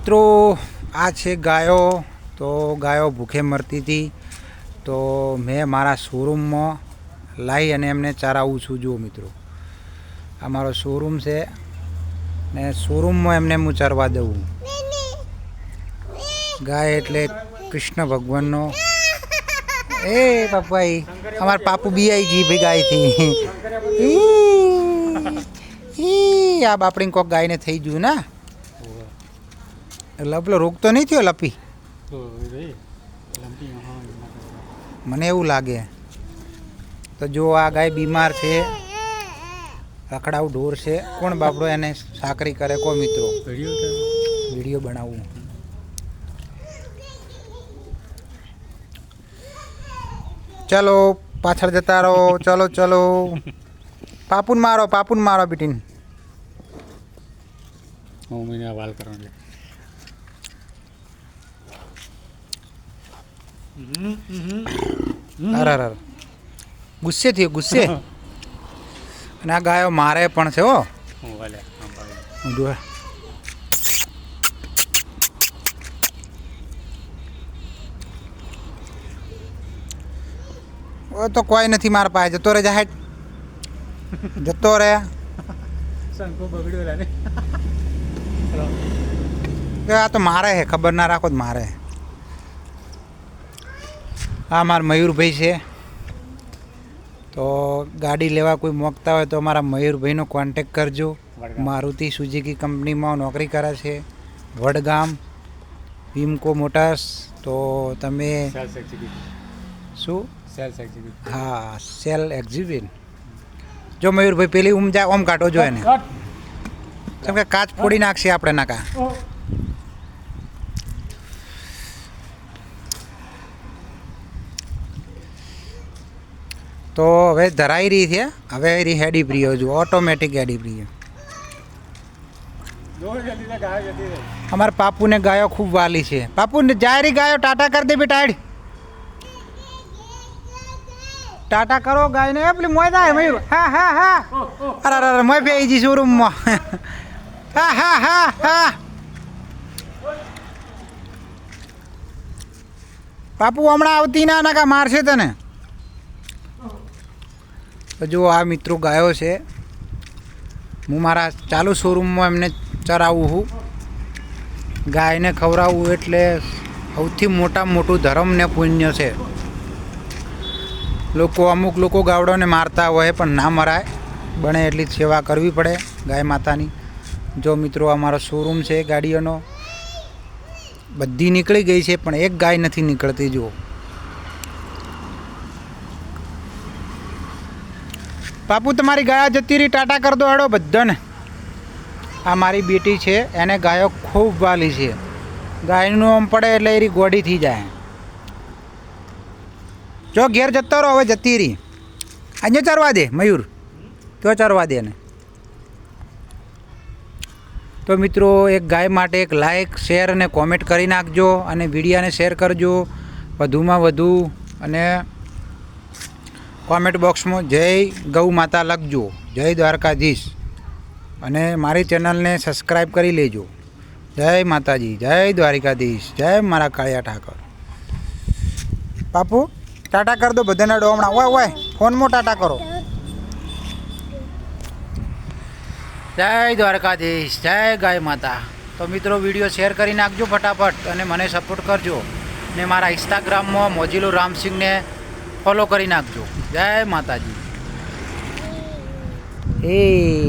મિત્રો, આ છે ગાયો. તો ગાયો ભૂખે મરતી હતી. તો મેં મારા શોરૂમમાં લાવી અને એમને ચરાવું છું. જુઓ મિત્રો, આ મારો શોરૂમ છે ને શોરૂમમાં એમને હું ચરવા દઉં. ગાય એટલે કૃષ્ણ ભગવાનનો. એ પપ્પાઈ, અમારા પાપુ બી આવી ગઈ ભાઈ ગાયથી આ બાપડી કોક ગાયને થઈ ગયું ને. એટલે પેલો રોગ તો નહીં થયો લપી? મને એવું લાગે. તો જો આ ગાય બીમાર છે રખડાવ ઢોર છે કોણ બાપડો એને સાકરી કરે? કો મિત્રો? વીડિયો બનાવવું ચલો પાછળ જતા રહો. ચલો ચલો. પાપુન મારો પાપુન મારો બીટીન. હું વાલ કરવાનું. અરે અરે ગુસ્સે થયો ગુસ્સે. અને આ ગાયો મારે પણ છે હો. ઓ તો કોઈ નથી મારા પાસે જતો રહે જાહેર જતો રહે. શંકો બગડ્યો આ તો મારે હે ખબર ના રાખો તો મારે આ મારા મયુરભાઈ છે. તો ગાડી લેવા કોઈ મોકતા હોય તો અમારા મયુરભાઈનો કોન્ટેક કરજો. મારુતિ સુઝુકી કંપનીમાં નોકરી કરે છે. વડગામ વિમકો મોટર્સ તો તમે શું? હા સેલ એક્ઝિબિટ જો મયુરભાઈ પેલી ઉમ જાય ઓમ કાઢો જો એને. કેમ કે કાચ ફોડી નાખશે આપણે નાકા. તો હવે ધરાઈ રહી છે. હવે એરી હેડી પ્રિય જો ઓટોમેટિક હેડી પ્રિય. અમારા પાપુને ગાયો ખૂબ વાલી છે. પાપુ જાયરી ગાયો. ટાટા કરી દે બેટાડ ટાટા કરો ગાયને. એ પેલી મોય થાય મયુર. હા હા હા. અરે અરે અરે, મોય પેઈ જી શોરૂમમાં હા હા હા હા. પાપુ, હમણાં આવતી ના, નાકા મારશે તને? તો જો આ મિત્રો ગાયો છે. હું મારા ચાલુ શોરૂમમાં એમને ચરાવું છું. ગાયને ખવડાવવું એટલે સૌથી મોટામાં મોટું ધર્મ ને પુણ્ય છે. લોકો અમુક લોકો ગાવડોને મારતા હોય પણ ના મરાય. બને એટલી સેવા કરવી પડે ગાય માતાની. જો મિત્રો અમારો શોરૂમ છે ગાડીઓનો. બધી નીકળી ગઈ છે પણ એક ગાય નથી નીકળતી, જુઓ. બાપુ, તમારી ગાયા જતી રહી ટાટા કર દો હેડો બધાને. આ મારી બેટી છે, એને ગાયો ખૂબ વાલી છે. ગાયનું આમ પડે એટલે એરી ગોડી થઈ જાય. જો ઘેર જતો રહો હવે જતી રહી અહીંયા ચરવા દે, મયુર. તો ચરવા દે એને. તો મિત્રો, એક ગાય માટે એક લાઈક શેર અને કોમેન્ટ કરી નાખજો અને વિડીયાને શેર કરજો. વધુમાં વધુ અને કોમેન્ટ બોક્સમાં જય ગૌ માતા લખજો જય દ્વારકાધીશ. અને મારી ચેનલને સબસ્ક્રાઈબ કરી લેજો. જય માતાજી, જય દ્વારિકાધીશ, જય મારા કાળિયા ઠાકર. બાપુ, ટાટા કર દો બધાના ડોમણા ઓય ઓય, ફોનમાં ટાટા કરો. જય દ્વારકાધીશ, જય ગાય માતા. તો મિત્રો, વીડિયો શેર કરી નાખજો ફટાફટ અને મને સપોર્ટ કરજો. ને મારા ઇન્સ્ટાગ્રામમાં મોજીલો રામસિંહને ફોલો કરી નાખજો. જય માતાજી. એ